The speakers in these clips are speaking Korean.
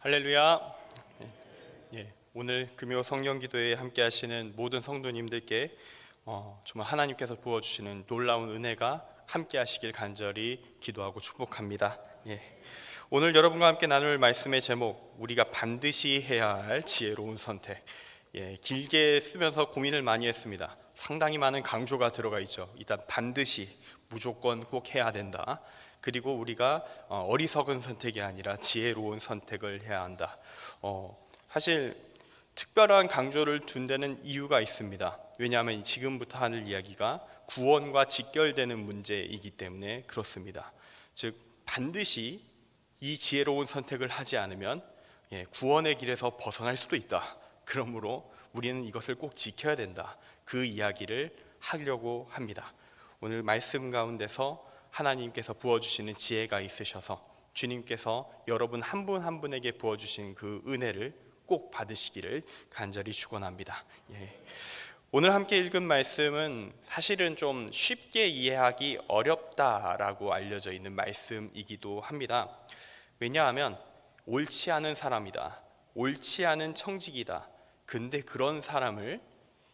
할렐루야. 예, 오늘 금요 성령 기도에 함께 하시는 모든 성도님들께 어, 정말 하나님께서 부어 주시는 놀라운 은혜가 함께 하시길 간절히 기도하고 축복합니다. 예. 오늘 여러분과 함께 나눌 말씀의 제목 우리가 반드시 해야 할 지혜로운 선택. 예, 길게 쓰면서 고민을 많이 했습니다. 상당히 많은 강조가 들어가 있죠. 일단 반드시 무조건 꼭 해야 된다. 그리고 우리가 어, 어리석은 선택이 아니라 지혜로운 선택을 해야 한다. 어, 사실 특별한 강조를 둔 데는 이유가 있습니다. 왜냐하면 지금부터 하는 이야기가 구원과 직결되는 문제이기 때문에 그렇습니다. 즉 반드시 이 지혜로운 선택을 하지 않으면 예, 구원의 길에서 벗어날 수도 있다. 그러므로 우리는 이것을 꼭 지켜야 된다. 그 이야기를 하려고 합니다. 오늘 말씀 가운데서 하나님께서 부어주시는 지혜가 있으셔서 주님께서 여러분 한분한 분에게 부어주신 그 은혜를 꼭 받으시기를 간절히 축원합니다. 예. 오늘 함께 읽은 말씀은 사실은 좀 쉽게 이해하기 어렵다라고 알려져 있는 말씀이기도 합니다. 왜냐하면 옳지 않은 사람이다. 옳지 않은 청직이다. 근데 그런 사람을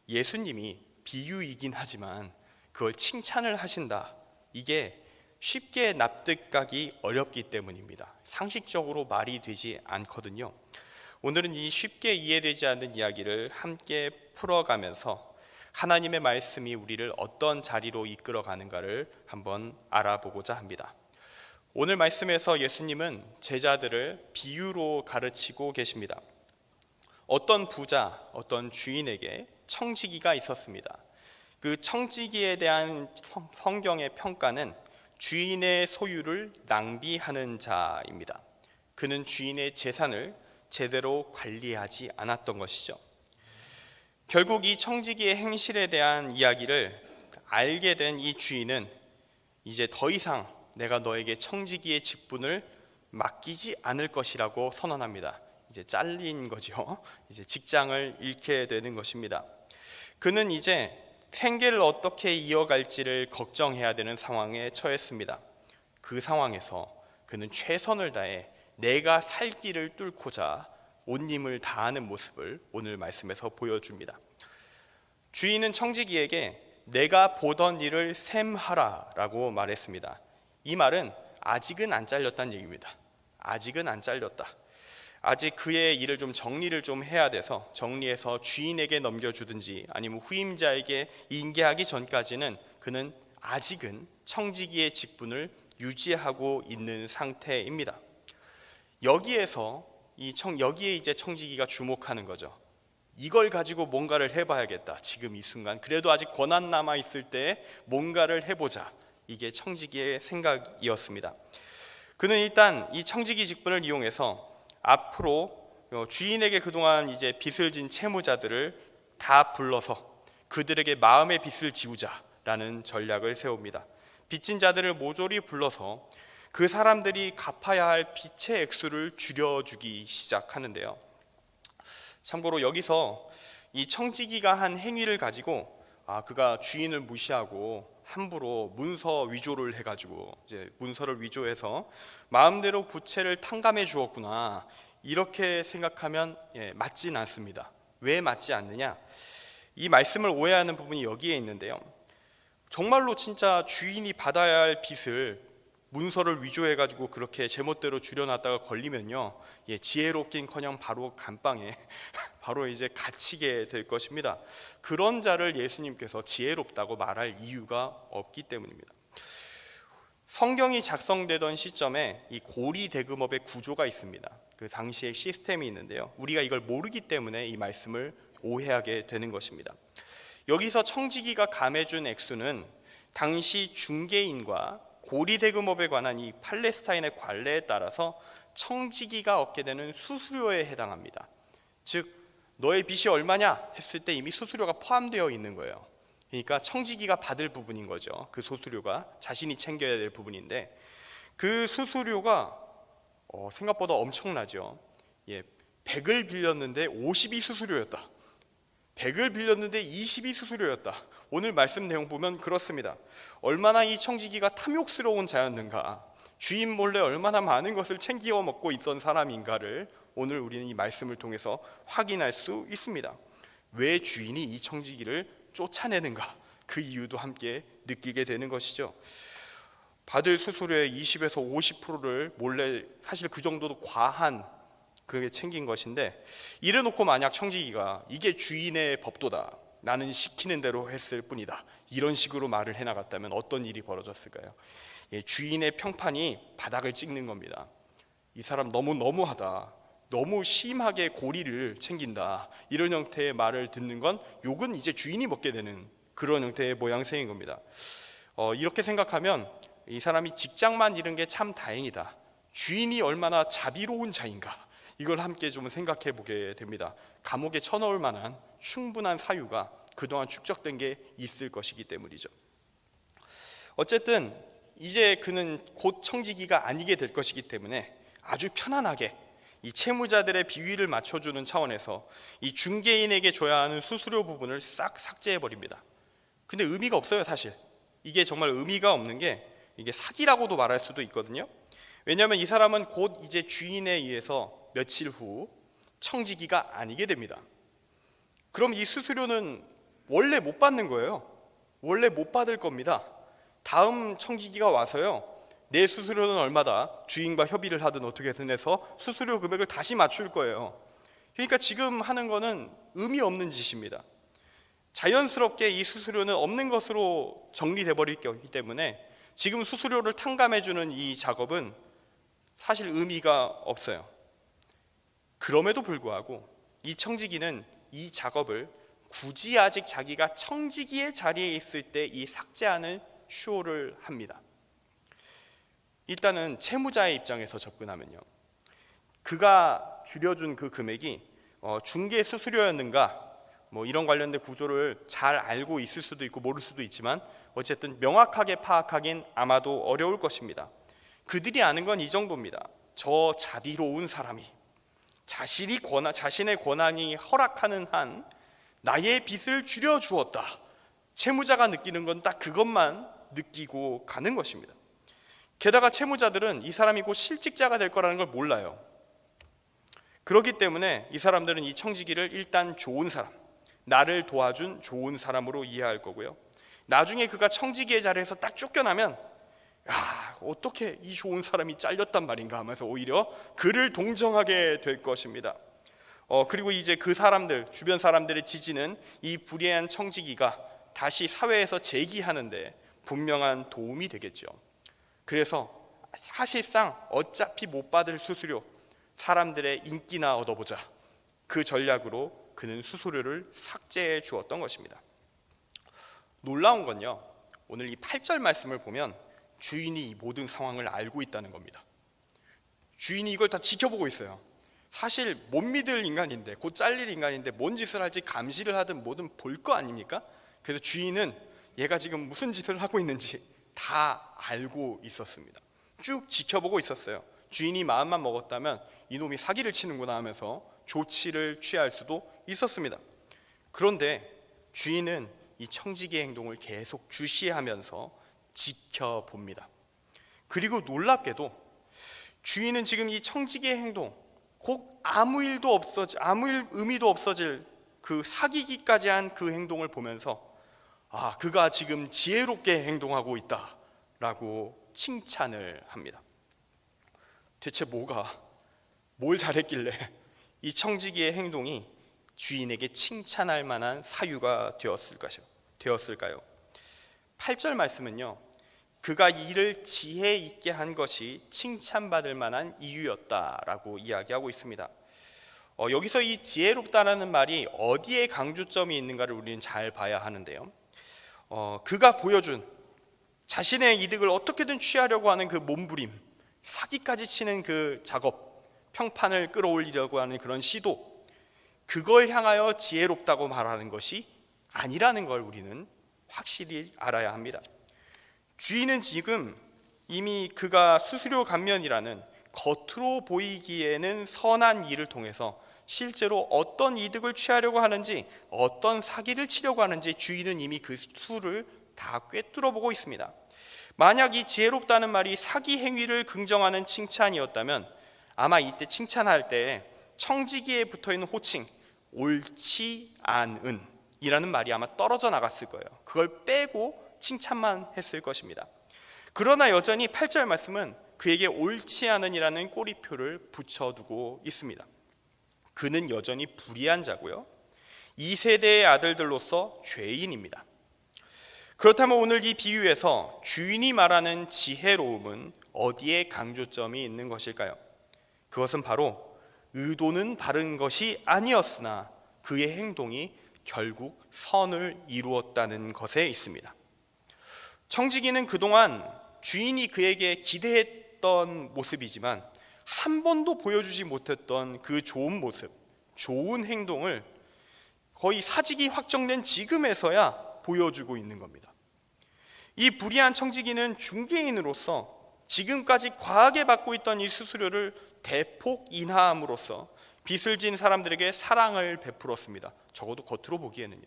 예수님이 비유이긴 하지만 그걸 칭찬을 하신다. 이게 쉽게 납득하기 어렵기 때문입니다. 상식적으로 말이 되지 않거든요. 오늘은 이 쉽게 이해되지 않는 이야기를 함께 풀어가면서 하나님의 말씀이 우리를 어떤 자리로 이끌어 가는가를 한번 알아보고자 합니다. 오늘 말씀에서 예수님은 제자들을 비유로 가르치고 계십니다. 어떤 부자, 어떤 주인에게 청지기가 있었습니다. 그 청지기에 대한 성- 성경의 평가는 주인의 소유를 낭비하는 자입니다. 그는 주인의 재산을 제대로 관리하지 않았던 것이죠. 결국 이 청지기의 행실에 대한 이야기를 알게 된 이 주인은 이제 더 이상 내가 너에게 청지기의 직분을 맡기지 않을 것이라고 선언합니다. 이제 잘린 거죠. 이제 직장을 잃게 되는 것입니다. 그는 이제 생계를 어떻게 이어갈지를 걱정해야 되는 상황에 처했습니다. 그 상황에서 그는 최선을 다해 내가 살 길을 뚫고자 온 힘을 다하는 모습을 오늘 말씀에서 보여줍니다. 주인은 청지기에게 내가 보던 일을 셈하라라고 말했습니다. 이 말은 아직은 안 잘렸다는 얘기입니다. 아직은 안 잘렸다. 아직 그의 일을 좀 정리를 좀 해야 돼서 정리해서 주인에게 넘겨주든지 아니면 후임자에게 인계하기 전까지는 그는 아직은 청지기의 직분을 유지하고 있는 상태입니다. 여기에서 이 청, 여기에 이제 청지기가 주목하는 거죠. 이걸 가지고 뭔가를 해봐야겠다. 지금 이 순간 그래도 아직 권한 남아 있을 때 뭔가를 해보자. 이게 청지기의 생각이었습니다. 그는 일단 이 청지기 직분을 이용해서 앞으로 어, 주인에게 그동안 이제 빚을 진 채무자들을 다 불러서 그들에게 마음의 빚을 지우자라는 전략을 세웁니다. 빚진 자들을 모조리 불러서 그 사람들이 갚아야 할 빚의 액수를 줄여주기 시작하는데요. 참고로 여기서 이 청지기가 한 행위를 가지고 아 그가 주인을 무시하고 함부로 문서 위조를 해가지고 이제 문서를 위조해서 마음대로 부채를 탕감해 주었구나 이렇게 생각하면 예, 맞진 않습니다. 왜 맞지 않느냐? 이 말씀을 오해하는 부분이 여기에 있는데요. 정말로 진짜 주인이 받아야 할 빚을 문서를 위조해 가지고 그렇게 제멋대로 줄여놨다가 걸리면요, 예, 지혜롭긴커녕 바로 감방에 바로 이제 갇히게 될 것입니다. 그런 자를 예수님께서 지혜롭다고 말할 이유가 없기 때문입니다. 성경이 작성되던 시점에 이 고리 대금업의 구조가 있습니다. 그 당시의 시스템이 있는데요. 우리가 이걸 모르기 때문에 이 말씀을 오해하게 되는 것입니다. 여기서 청지기가 감해준 액수는 당시 중개인과 고리 대금업에 관한 이 팔레스타인의 관례에 따라서 청지기가 얻게 되는 수수료에 해당합니다. 즉 너의 빚이 얼마냐 했을 때 이미 수수료가 포함되어 있는 거예요. 그러니까 청지기가 받을 부분인 거죠. 그 수수료가 자신이 챙겨야 될 부분인데 그 수수료가 어, 생각보다 엄청나죠. 예, 100을 빌렸는데 50이 수수료였다. 100을 빌렸는데 20이 수수료였다. 오늘 말씀 내용 보면 그렇습니다. 얼마나 이 청지기가 탐욕스러운 자였는가. 주인 몰래 얼마나 많은 것을 챙겨 먹고 있던 사람인가를 오늘 우리는 이 말씀을 통해서 확인할 수 있습니다. 왜 주인이 이 청지기를 쫓아내는가? 그 이유도 함께 느끼게 되는 것이죠. 받을 수수료의 20에서 50%를 몰래 사실 그 정도도 과한 그게 챙긴 것인데 이래 놓고 만약 청지기가 이게 주인의 법도다 나는 시키는 대로 했을 뿐이다 이런 식으로 말을 해나갔다면 어떤 일이 벌어졌을까요? 예, 주인의 평판이 바닥을 찍는 겁니다. 이 사람 너무 너무하다. 너무 심하게 고리를 챙긴다. 이런 형태의 말을 듣는 건 욕은 이제 주인이 먹게 되는 그런 형태의 모양새인 겁니다. 어, 이렇게 생각하면 이 사람이 직장만 잃은 게 참 다행이다. 주인이 얼마나 자비로운 자인가. 이걸 함께 좀 생각해 보게 됩니다. 감옥에 쳐넣을 만한 충분한 사유가 그동안 축적된 게 있을 것이기 때문이죠. 어쨌든 이제 그는 곧 청지기가 아니게 될 것이기 때문에 아주 편안하게 이 채무자들의 비위를 맞춰주는 차원에서 이 중개인에게 줘야 하는 수수료 부분을 싹 삭제해 버립니다. 근데 의미가 없어요, 사실. 이게 정말 의미가 없는 게 이게 사기라고도 말할 수도 있거든요. 왜냐하면 이 사람은 곧 이제 주인에 의해서 며칠 후 청지기가 아니게 됩니다. 그럼 이 수수료는 원래 못 받는 거예요. 원래 못 받을 겁니다. 다음 청지기가 와서요. 내 수수료는 얼마다 주인과 협의를 하든 어떻게든 해서 수수료 금액을 다시 맞출 거예요. 그러니까 지금 하는 거는 의미 없는 짓입니다. 자연스럽게 이 수수료는 없는 것으로 정리돼 버릴 거기 때문에 지금 수수료를 탕감해 주는 이 작업은 사실 의미가 없어요. 그럼에도 불구하고 이 청지기는 이 작업을 굳이 아직 자기가 청지기의 자리에 있을 때 이 삭제안을 쇼를 합니다. 일단은 채무자의 입장에서 접근하면요. 그가 줄여준 그 금액이 어, 중개 수수료였는가 뭐 이런 관련된 구조를 잘 알고 있을 수도 있고 모를 수도 있지만 어쨌든 명확하게 파악하긴 아마도 어려울 것입니다. 그들이 아는 건 이 정도입니다. 저 자비로운 사람이 자신이 권한, 자신의 권한이 허락하는 한 나의 빚을 줄여 주었다. 채무자가 느끼는 건 딱 그것만 느끼고 가는 것입니다. 게다가 채무자들은 이 사람이 곧 실직자가 될 거라는 걸 몰라요. 그렇기 때문에 이 사람들은 이 청지기를 일단 좋은 사람, 나를 도와준 좋은 사람으로 이해할 거고요. 나중에 그가 청지기의 자리에서 딱 쫓겨나면 야, 어떻게 이 좋은 사람이 잘렸단 말인가 하면서 오히려 그를 동정하게 될 것입니다. 어, 그리고 이제 그 사람들, 주변 사람들의 지지는 이 불의한 청지기가 다시 사회에서 재기하는데 분명한 도움이 되겠죠. 그래서 사실상 어차피 못 받을 수수료, 사람들의 인기나 얻어보자. 그 전략으로 그는 수수료를 삭제해 주었던 것입니다. 놀라운 건요. 오늘 이 8절 말씀을 보면 주인이 이 모든 상황을 알고 있다는 겁니다. 주인이 이걸 다 지켜보고 있어요. 사실 못 믿을 인간인데 곧 잘릴 인간인데 뭔 짓을 할지 감시를 하든 뭐든 볼 거 아닙니까? 그래서 주인은 얘가 지금 무슨 짓을 하고 있는지 다 알고 있었습니다. 쭉 지켜보고 있었어요. 주인이 마음만 먹었다면 이놈이 사기를 치는구나 하면서 조치를 취할 수도 있었습니다. 그런데 주인은 이 청지기의 행동을 계속 주시하면서 지켜봅니다. 그리고 놀랍게도 주인은 지금 이 청지기의 행동, 곧 아무 일도 없어질, 아무 일, 의미도 없어질 그 사기기까지 한 그 행동을 보면서 아, 그가 지금 지혜롭게 행동하고 있다라고 칭찬을 합니다. 대체 뭐가 뭘 잘했길래 이 청지기의 행동이 주인에게 칭찬할 만한 사유가 되었을까요? 8절 말씀은요. 그가 이를 지혜 있게 한 것이 칭찬받을 만한 이유였다라고 이야기하고 있습니다. 어, 여기서 이 지혜롭다라는 말이 어디에 강조점이 있는가를 우리는 잘 봐야 하는데요. 어, 그가 보여준 자신의 이득을 어떻게든 취하려고 하는 그 몸부림, 사기까지 치는 그 작업, 평판을 끌어올리려고 하는 그런 시도, 그걸 향하여 지혜롭다고 말하는 것이 아니라는 걸 우리는 확실히 알아야 합니다. 주인은 지금 이미 그가 수수료 감면이라는 겉으로 보이기에는 선한 일을 통해서 실제로 어떤 이득을 취하려고 하는지 어떤 사기를 치려고 하는지 주인은 이미 그 수를 다 꿰뚫어 보고 있습니다. 만약 이 지혜롭다는 말이 사기 행위를 긍정하는 칭찬이었다면 아마 이때 칭찬할 때 청지기에 붙어 있는 호칭 옳지 않은 이라는 말이 아마 떨어져 나갔을 거예요. 그걸 빼고 칭찬만 했을 것입니다. 그러나 여전히 8절 말씀은 그에게 옳지 않은이라는 꼬리표를 붙여두고 있습니다. 그는 여전히 불의한 자고요. 이 세대의 아들들로서 죄인입니다. 그렇다면 오늘 이 비유에서 주인이 말하는 지혜로움은 어디에 강조점이 있는 것일까요? 그것은 바로 의도는 바른 것이 아니었으나 그의 행동이 결국 선을 이루었다는 것에 있습니다. 청지기는 그동안 주인이 그에게 기대했던 모습이지만 한 번도 보여주지 못했던 그 좋은 모습, 좋은 행동을 거의 사직이 확정된 지금에서야 보여주고 있는 겁니다. 이 불의한 청지기는 중개인으로서 지금까지 과하게 받고 있던 이 수수료를 대폭 인하함으로써 빚을 진 사람들에게 사랑을 베풀었습니다. 적어도 겉으로 보기에는요.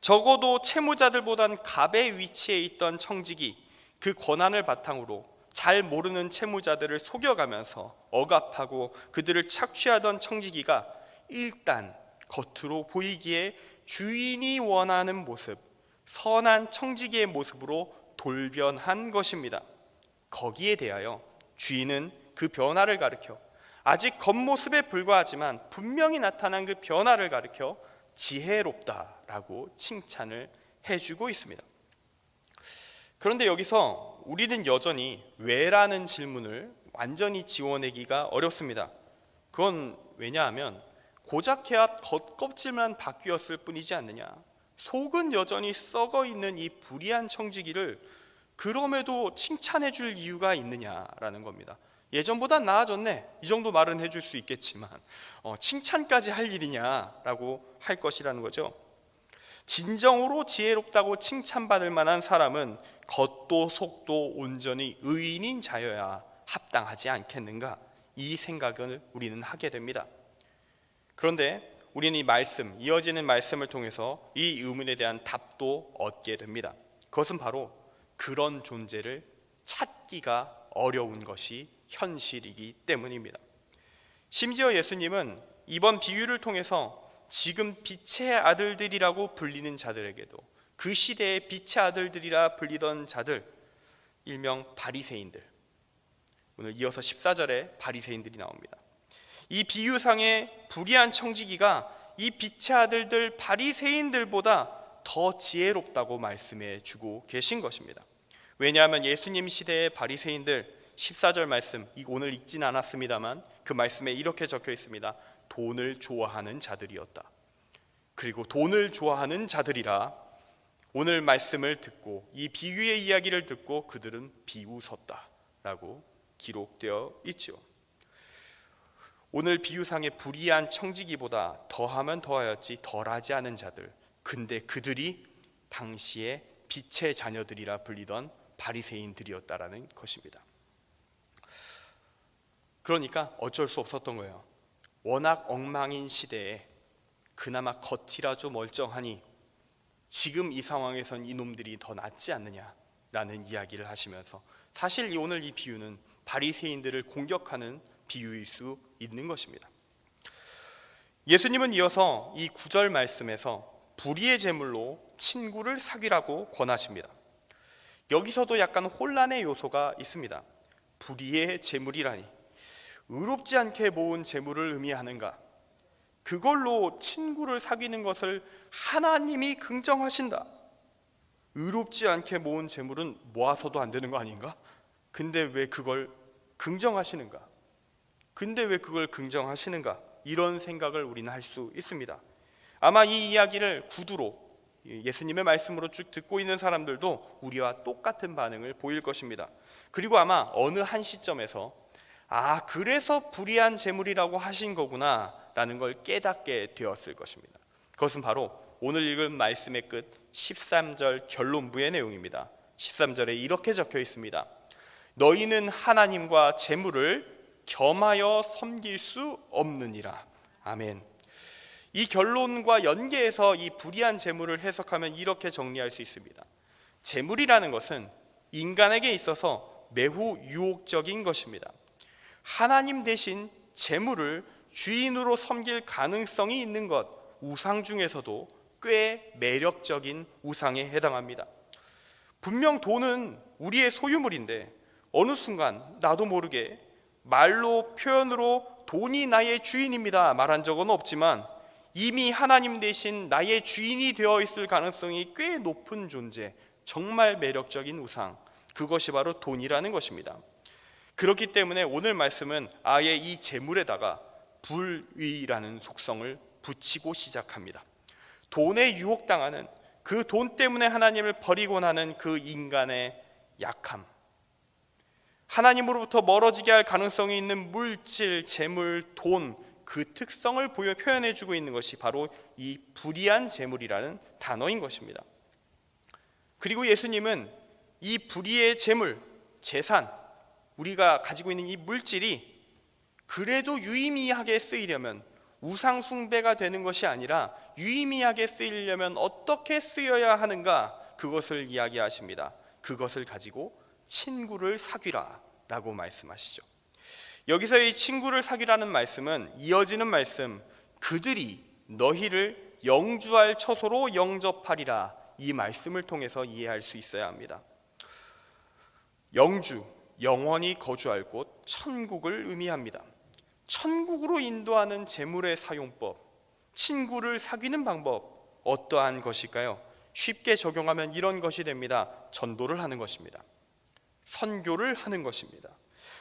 적어도 채무자들보단 갑의 위치에 있던 청직이 그 권한을 바탕으로 잘 모르는 채무자들을 속여가면서 억압하고 그들을 착취하던 청지기가 일단 겉으로 보이기에 주인이 원하는 모습, 선한 청지기의 모습으로 돌변한 것입니다. 거기에 대하여 주인은 그 변화를 가르켜 아직 겉모습에 불과하지만 분명히 나타난 그 변화를 가르켜 지혜롭다라고 칭찬을 해주고 있습니다. 그런데 여기서 우리는 여전히 왜라는 질문을 완전히 지워내기가 어렵습니다. 그건 왜냐하면 고작 해야 겉껍질만 바뀌었을 뿐이지 않느냐. 속은 여전히 썩어 있는 이 불의한 청지기를 그럼에도 칭찬해 줄 이유가 있느냐라는 겁니다. 예전보다 나아졌네. 이 정도 말은 해줄 수 있겠지만 어, 칭찬까지 할 일이냐라고 할 것이라는 거죠. 진정으로 지혜롭다고 칭찬받을 만한 사람은 겉도 속도 온전히 의인인 자여야 합당하지 않겠는가? 이 생각을 우리는 하게 됩니다. 그런데 우리는 이 말씀, 이어지는 말씀을 통해서 이 의문에 대한 답도 얻게 됩니다. 그것은 바로 그런 존재를 찾기가 어려운 것이 현실이기 때문입니다. 심지어 예수님은 이번 비유를 통해서 지금 빛의 아들들이라고 불리는 자들에게도 그 시대의 빛의 아들들이라 불리던 자들 일명 바리새인들 오늘 이어서 14절에 바리새인들이 나옵니다. 이 비유상의 불의한 청지기가 이 빛의 아들들 바리새인들보다 더 지혜롭다고 말씀해 주고 계신 것입니다. 왜냐하면 예수님 시대의 바리새인들 14절 말씀 오늘 읽진 않았습니다만 그 말씀에 이렇게 적혀 있습니다. 돈을 좋아하는 자들이었다. 그리고 돈을 좋아하는 자들이라 오늘 말씀을 듣고 이 비유의 이야기를 듣고 그들은 비웃었다라고 기록되어 있죠. 오늘 비유상의 불의한 청지기보다 더하면 더하였지 덜하지 않은 자들. 근데 그들이 당시에 빛의 자녀들이라 불리던 바리새인들이었다라는 것입니다. 그러니까 어쩔 수 없었던 거예요. 워낙 엉망인 시대에 그나마 겉이라도 멀쩡하니 지금 이 상황에선 이놈들이 더 낫지 않느냐라는 이야기를 하시면서 사실 오늘 이 비유는 바리새인들을 공격하는 비유일 수 있는 것입니다. 예수님은 이어서 이 구절 말씀에서 불의의 제물로 친구를 사귀라고 권하십니다. 여기서도 약간 혼란의 요소가 있습니다. 불의의 제물이라니 의롭지 않게 모은 재물을 의미하는가? 그걸로 친구를 사귀는 것을 하나님이 긍정하신다. 의롭지 않게 모은 재물은 모아서도 안 되는 거 아닌가? 근데 왜 그걸 긍정하시는가? 근데 왜 그걸 긍정하시는가? 이런 생각을 우리는 할 수 있습니다. 아마 이 이야기를 구두로 예수님의 말씀으로 쭉 듣고 있는 사람들도 우리와 똑같은 반응을 보일 것입니다. 그리고 아마 어느 한 시점에서 아, 그래서 불의한 재물이라고 하신 거구나 라는 걸 깨닫게 되었을 것입니다. 그것은 바로 오늘 읽은 말씀의 끝 13절 결론부의 내용입니다. 13절에 이렇게 적혀 있습니다. 너희는 하나님과 재물을 겸하여 섬길 수 없느니라. 아멘. 이 결론과 연계해서 이 불의한 재물을 해석하면 이렇게 정리할 수 있습니다. 재물이라는 것은 인간에게 있어서 매우 유혹적인 것입니다. 하나님 대신 재물을 주인으로 섬길 가능성이 있는 것 우상 중에서도 꽤 매력적인 우상에 해당합니다. 분명 돈은 우리의 소유물인데 어느 순간 나도 모르게 말로 표현으로 돈이 나의 주인입니다 말한 적은 없지만 이미 하나님 대신 나의 주인이 되어 있을 가능성이 꽤 높은 존재 정말 매력적인 우상 그것이 바로 돈이라는 것입니다. 그렇기 때문에 오늘 말씀은 아예 이 재물에다가 불의라는 속성을 붙이고 시작합니다. 돈에 유혹당하는 그 돈 때문에 하나님을 버리고 나는 그 인간의 약함. 하나님으로부터 멀어지게 할 가능성이 있는 물질, 재물, 돈, 그 특성을 표현해 주고 있는 것이 바로 이 불의한 재물이라는 단어인 것입니다. 그리고 예수님은 이 불의의 재물, 재산, 우리가 가지고 있는 이 물질이 그래도 유의미하게 쓰이려면 우상 숭배가 되는 것이 아니라 유의미하게 쓰이려면 어떻게 쓰여야 하는가 그것을 이야기하십니다. 그것을 가지고 친구를 사귀라라고 말씀하시죠. 여기서 이 친구를 사귀라는 말씀은 이어지는 말씀 그들이 너희를 영주할 처소로 영접하리라 이 말씀을 통해서 이해할 수 있어야 합니다. 영주 영원히 거주할 곳 천국을 의미합니다. 천국으로 인도하는 재물의 사용법, 친구를 사귀는 방법 어떠한 것일까요? 쉽게 적용하면 이런 것이 됩니다. 전도를 하는 것입니다. 선교를 하는 것입니다.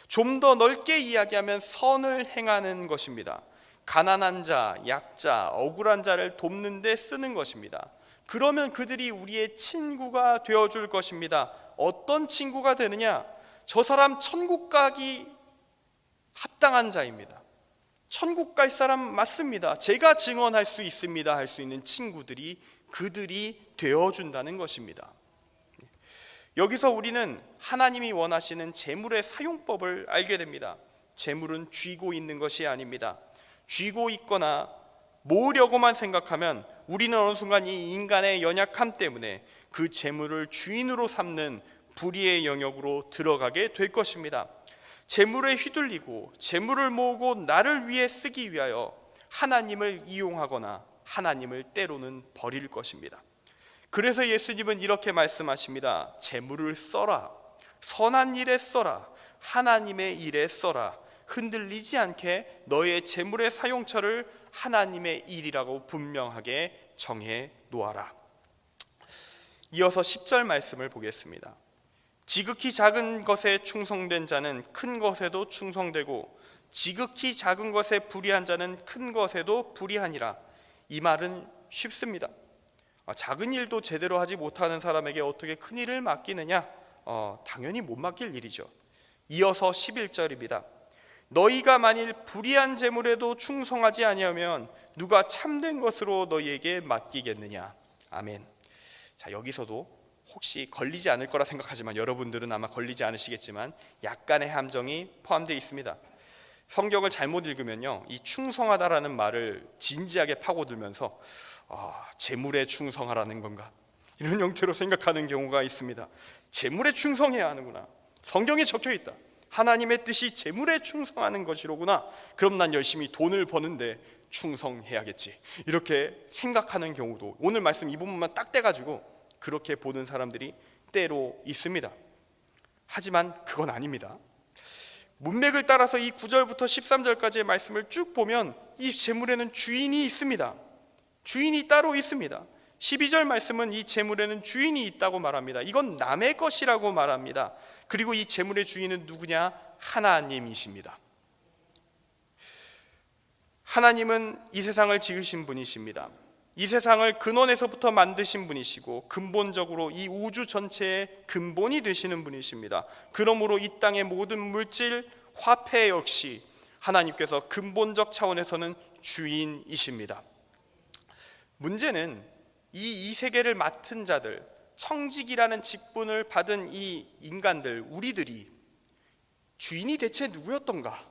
좀 더 넓게 이야기하면 선을 행하는 것입니다. 가난한 자, 약자, 억울한 자를 돕는 데 쓰는 것입니다. 그러면 그들이 우리의 친구가 되어 줄 것입니다. 어떤 친구가 되느냐? 저 사람 천국 가기 합당한 자입니다. 천국 갈 사람 맞습니다. 제가 증언할 수 있습니다. 할 수 있는 친구들이 그들이 되어 준다는 것입니다. 여기서 우리는 하나님이 원하시는 재물의 사용법을 알게 됩니다. 재물은 쥐고 있는 것이 아닙니다. 쥐고 있거나 모으려고만 생각하면 우리는 어느 순간 이 인간의 연약함 때문에 그 재물을 주인으로 삼는 불의의 영역으로 들어가게 될 것입니다. 재물에 휘둘리고 재물을 모으고 나를 위해 쓰기 위하여 하나님을 이용하거나 하나님을 때로는 버릴 것입니다. 그래서 예수님은 이렇게 말씀하십니다. 재물을 써라. 선한 일에 써라. 하나님의 일에 써라. 흔들리지 않게 너의 재물의 사용처를 하나님의 일이라고 분명하게 정해 놓아라. 이어서 10절 말씀을 보겠습니다. 지극히 작은 것에 충성된 자는 큰 것에도 충성되고 지극히 작은 것에 불의한 자는 큰 것에도 불의하니라. 이 말은 쉽습니다. 아, 작은 일도 제대로 하지 못하는 사람에게 어떻게 큰 일을 맡기느냐? 어, 당연히 못 맡길 일이죠. 이어서 11절입니다. 너희가 만일 불의한 재물에도 충성하지 아니하면 누가 참된 것으로 너희에게 맡기겠느냐? 아멘. 자, 여기서도 혹시 걸리지 않을 거라 생각하지만 여러분들은 아마 걸리지 않으시겠지만 약간의 함정이 포함되어 있습니다. 성경을 잘못 읽으면요, 이 충성하다라는 말을 진지하게 파고들면서 아, 재물에 충성하라는 건가 이런 형태로 생각하는 경우가 있습니다. 재물에 충성해야 하는구나. 성경에 적혀 있다. 하나님의 뜻이 재물에 충성하는 것이로구나. 그럼 난 열심히 돈을 버는데 충성해야겠지. 이렇게 생각하는 경우도 오늘 말씀 이 부분만 딱 떼가지고 그렇게 보는 사람들이 때로 있습니다. 하지만 그건 아닙니다. 문맥을 따라서 이 9절부터 13절까지의 말씀을 쭉 보면 이 재물에는 주인이 있습니다. 주인이 따로 있습니다. 12절 말씀은 이 재물에는 주인이 있다고 말합니다. 이건 남의 것이라고 말합니다. 그리고 이 재물의 주인은 누구냐? 하나님이십니다. 하나님은 이 세상을 지으신 분이십니다. 이 세상을 근원에서부터 만드신 분이시고 근본적으로 이 우주 전체의 근본이 되시는 분이십니다. 그러므로 이 땅의 모든 물질, 화폐 역시 하나님께서 근본적 차원에서는 주인이십니다. 문제는 이 이 세계를 맡은 자들, 청직이라는 직분을 받은 이 인간들, 우리들이 주인이 대체 누구였던가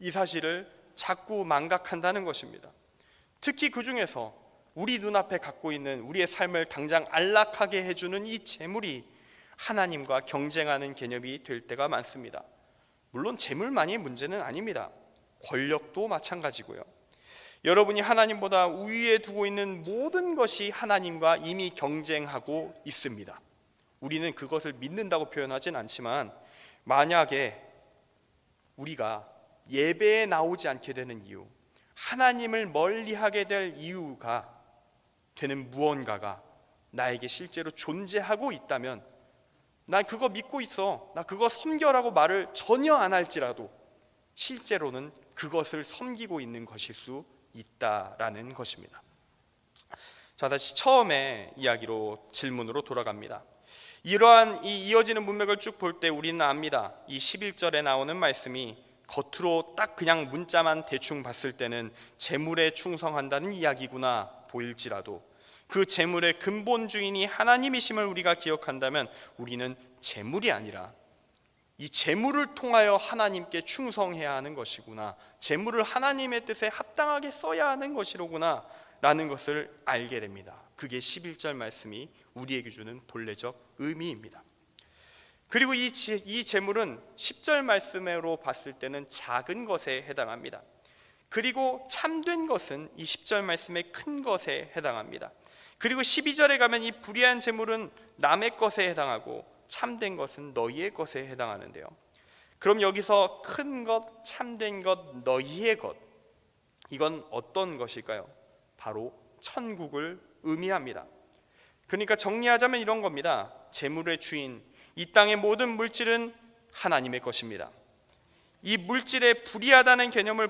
이 사실을 자꾸 망각한다는 것입니다. 특히 그 중에서 우리 눈앞에 갖고 있는 우리의 삶을 당장 안락하게 해주는 이 재물이 하나님과 경쟁하는 개념이 될 때가 많습니다. 물론 재물만이 문제는 아닙니다. 권력도 마찬가지고요. 여러분이 하나님보다 우위에 두고 있는 모든 것이 하나님과 이미 경쟁하고 있습니다. 우리는 그것을 믿는다고 표현하진 않지만 만약에 우리가 예배에 나오지 않게 되는 이유, 하나님을 멀리하게 될 이유가 되는 무언가가 나에게 실제로 존재하고 있다면 난 그거 믿고 있어. 나 그거 섬겨라고 말을 전혀 안 할지라도 실제로는 그것을 섬기고 있는 것일 수 있다라는 것입니다. 자, 다시 처음에 이야기로 질문으로 돌아갑니다. 이러한 이 이어지는 문맥을 쭉 볼 때 우리는 압니다. 이 11절에 나오는 말씀이 겉으로 딱 그냥 문자만 대충 봤을 때는 재물에 충성한다는 이야기구나 보일지라도 그 재물의 근본 주인이 하나님이심을 우리가 기억한다면 우리는 재물이 아니라 이 재물을 통하여 하나님께 충성해야 하는 것이구나. 재물을 하나님의 뜻에 합당하게 써야 하는 것이로구나. 라는 것을 알게 됩니다. 그게 11절 말씀이 우리에게 주는 본래적 의미입니다. 그리고 이, 지- 이 재물은 10절 말씀으로 봤을 때는 작은 것에 해당합니다. 그리고 참된 것은 이 10절 말씀의 큰 것에 해당합니다. 그리고 12절에 가면 이 불의한 재물은 남의 것에 해당하고 참된 것은 너희의 것에 해당하는데요. 그럼 여기서 큰 것, 참된 것, 너희의 것 이건 어떤 것일까요? 바로 천국을 의미합니다. 그러니까 정리하자면 이런 겁니다. 재물의 주인, 이 땅의 모든 물질은 하나님의 것입니다. 이 물질에 불이하다는 개념을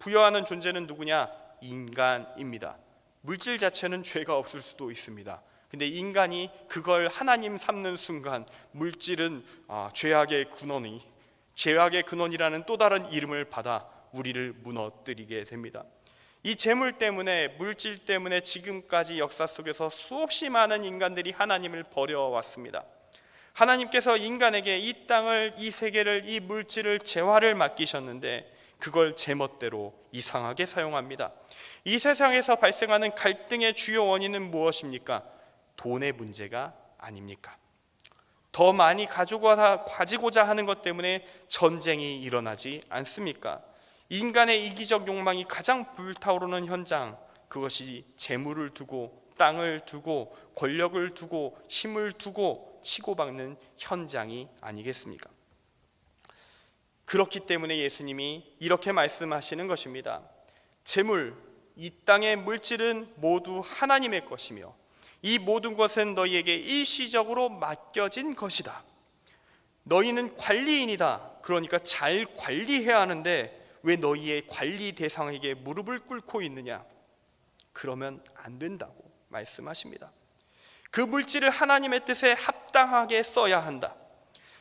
부여하는 존재는 누구냐? 인간입니다. 물질 자체는 죄가 없을 수도 있습니다. 근데 인간이 그걸 하나님 삼는 순간 물질은 아, 죄악의 근원이 죄악의 근원이라는 또 다른 이름을 받아 우리를 무너뜨리게 됩니다. 이 재물 때문에 물질 때문에 지금까지 역사 속에서 수없이 많은 인간들이 하나님을 버려왔습니다. 하나님께서 인간에게 이 땅을 이 세계를 이 물질을 재화를 맡기셨는데 그걸 제멋대로 이상하게 사용합니다. 이 세상에서 발생하는 갈등의 주요 원인은 무엇입니까? 돈의 문제가 아닙니까? 더 많이 가지고자, 하는 것 때문에 전쟁이 일어나지 않습니까? 인간의 이기적 욕망이 가장 불타오르는 현장 그것이 재물을 두고 땅을 두고 권력을 두고 힘을 두고 치고받는 현장이 아니겠습니까? 그렇기 때문에 예수님이 이렇게 말씀하시는 것입니다. 재물, 이 땅의 물질은 모두 하나님의 것이며 이 모든 것은 너희에게 일시적으로 맡겨진 것이다. 너희는 관리인이다. 그러니까 잘 관리해야 하는데 왜 너희의 관리 대상에게 무릎을 꿇고 있느냐? 그러면 안 된다고 말씀하십니다. 그 물질을 하나님의 뜻에 합당하게 써야 한다.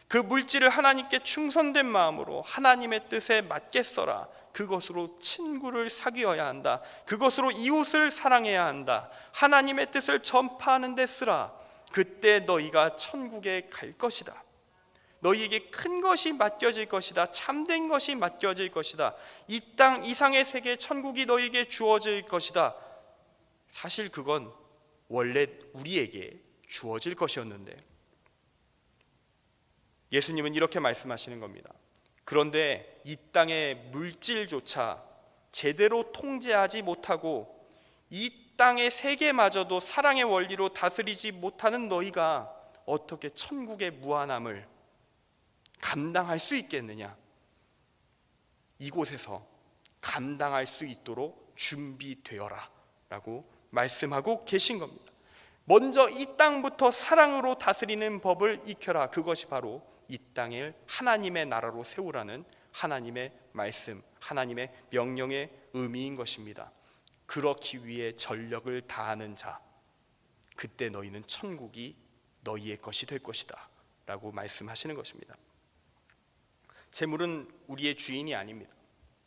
그 물질을 하나님께 충성된 마음으로 하나님의 뜻에 맞게 써라. 그것으로 친구를 사귀어야 한다. 그것으로 이웃을 사랑해야 한다. 하나님의 뜻을 전파하는 데 쓰라. 그때 너희가 천국에 갈 것이다. 너희에게 큰 것이 맡겨질 것이다. 참된 것이 맡겨질 것이다. 이 땅 이상의 세계 천국이 너희에게 주어질 것이다. 사실 그건 원래 우리에게 주어질 것이었는데 예수님은 이렇게 말씀하시는 겁니다. 그런데 이 땅의 물질조차 제대로 통제하지 못하고 이 땅의 세계마저도 사랑의 원리로 다스리지 못하는 너희가 어떻게 천국의 무한함을 감당할 수 있겠느냐? 이곳에서 감당할 수 있도록 준비되어라 라고 말씀하고 계신 겁니다. 먼저 이 땅부터 사랑으로 다스리는 법을 익혀라. 그것이 바로 이 땅을 하나님의 나라로 세우라는 하나님의 말씀, 하나님의 명령의 의미인 것입니다. 그렇기 위해 전력을 다하는 자, 그때 너희는 천국이 너희의 것이 될 것이다. 라고 말씀하시는 것입니다. 재물은 우리의 주인이 아닙니다.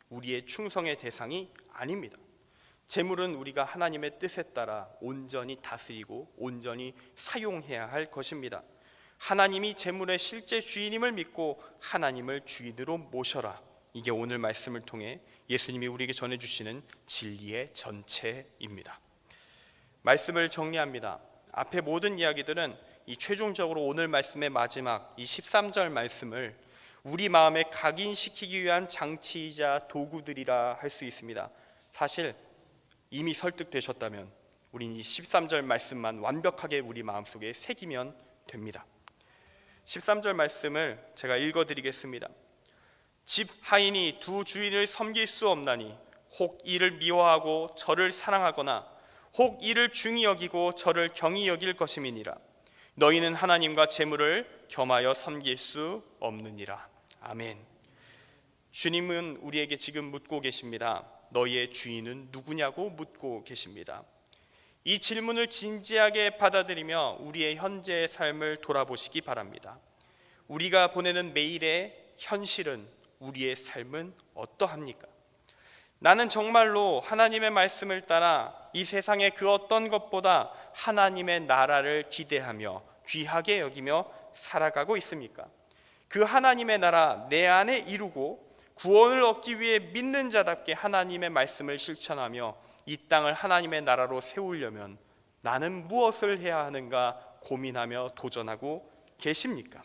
우리의 충성의 대상이 아닙니다. 재물은 우리가 하나님의 뜻에 따라 온전히 다스리고 온전히 사용해야 할 것입니다. 하나님이 재물의 실제 주인임을 믿고 하나님을 주인으로 모셔라. 이게 오늘 말씀을 통해 예수님이 우리에게 전해 주시는 진리의 전체입니다. 말씀을 정리합니다. 앞에 모든 이야기들은 이 최종적으로 오늘 말씀의 마지막 이 13절 말씀을 우리 마음에 각인시키기 위한 장치이자 도구들이라 할 수 있습니다. 사실 이미 설득되셨다면 우린 이 13절 말씀만 완벽하게 우리 마음속에 새기면 됩니다. 13절 말씀을 제가 읽어 드리겠습니다. 집 하인이 두 주인을 섬길 수 없나니 혹 이를 미워하고 저를 사랑하거나 혹 이를 중히 여기고 저를 경히 여길 것임이니라. 너희는 하나님과 재물을 겸하여 섬길 수 없느니라. 아멘. 주님은 우리에게 지금 묻고 계십니다. 너희의 주인은 누구냐고 묻고 계십니다 이 질문을 진지하게 받아들이며 우리의 현재의 삶을 돌아보시기 바랍니다 우리가 보내는 매일의 현실은 우리의 삶은 어떠합니까? 나는 정말로 하나님의 말씀을 따라 이 세상의 그 어떤 것보다 하나님의 나라를 기대하며 귀하게 여기며 살아가고 있습니까? 그 하나님의 나라 내 안에 이루고 구원을 얻기 위해 믿는 자답게 하나님의 말씀을 실천하며 이 땅을 하나님의 나라로 세우려면 나는 무엇을 해야 하는가 고민하며 도전하고 계십니까?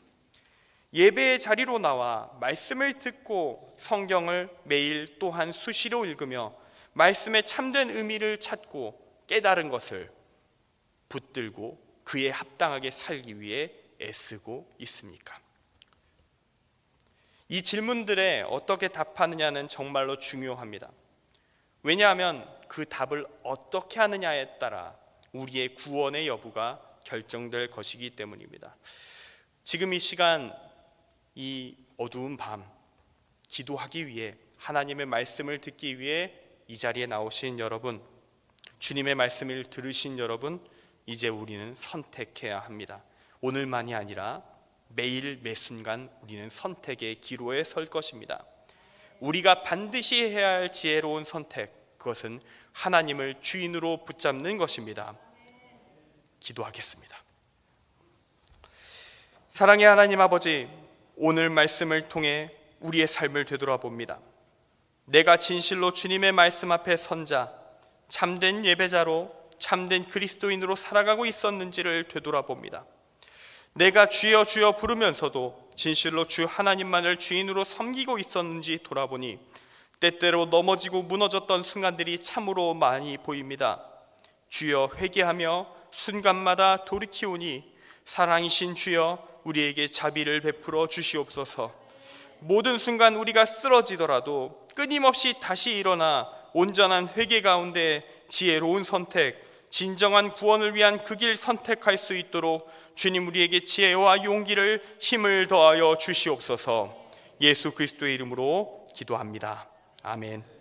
예배의 자리로 나와 말씀을 듣고 성경을 매일 또한 수시로 읽으며 말씀의 참된 의미를 찾고 깨달은 것을 붙들고 그에 합당하게 살기 위해 애쓰고 있습니까? 이 질문들에 어떻게 답하느냐는 정말로 중요합니다. 왜냐하면 그 답을 어떻게 하느냐에 따라 우리의 구원의 여부가 결정될 것이기 때문입니다. 지금 이 시간 이 어두운 밤 기도하기 위해 하나님의 말씀을 듣기 위해 이 자리에 나오신 여러분 주님의 말씀을 들으신 여러분 이제 우리는 선택해야 합니다. 오늘만이 아니라 매일 매 순간 우리는 선택의 기로에 설 것입니다. 우리가 반드시 해야 할 지혜로운 선택 그것은 하나님을 주인으로 붙잡는 것입니다. 기도하겠습니다. 사랑의 하나님 아버지 오늘 말씀을 통해 우리의 삶을 되돌아봅니다. 내가 진실로 주님의 말씀 앞에 선자, 참된 예배자로 참된 그리스도인으로 살아가고 있었는지를 되돌아봅니다. 내가 주여 주여 부르면서도 진실로 주 하나님만을 주인으로 섬기고 있었는지 돌아보니 때때로 넘어지고 무너졌던 순간들이 참으로 많이 보입니다. 주여 회개하며 순간마다 돌이키오니 사랑이신 주여 우리에게 자비를 베풀어 주시옵소서. 모든 순간 우리가 쓰러지더라도 끊임없이 다시 일어나 온전한 회개 가운데 지혜로운 선택, 진정한 구원을 위한 그 길 선택할 수 있도록 주님 우리에게 지혜와 용기를 힘을 더하여 주시옵소서. 예수 그리스도의 이름으로 기도합니다. 아멘.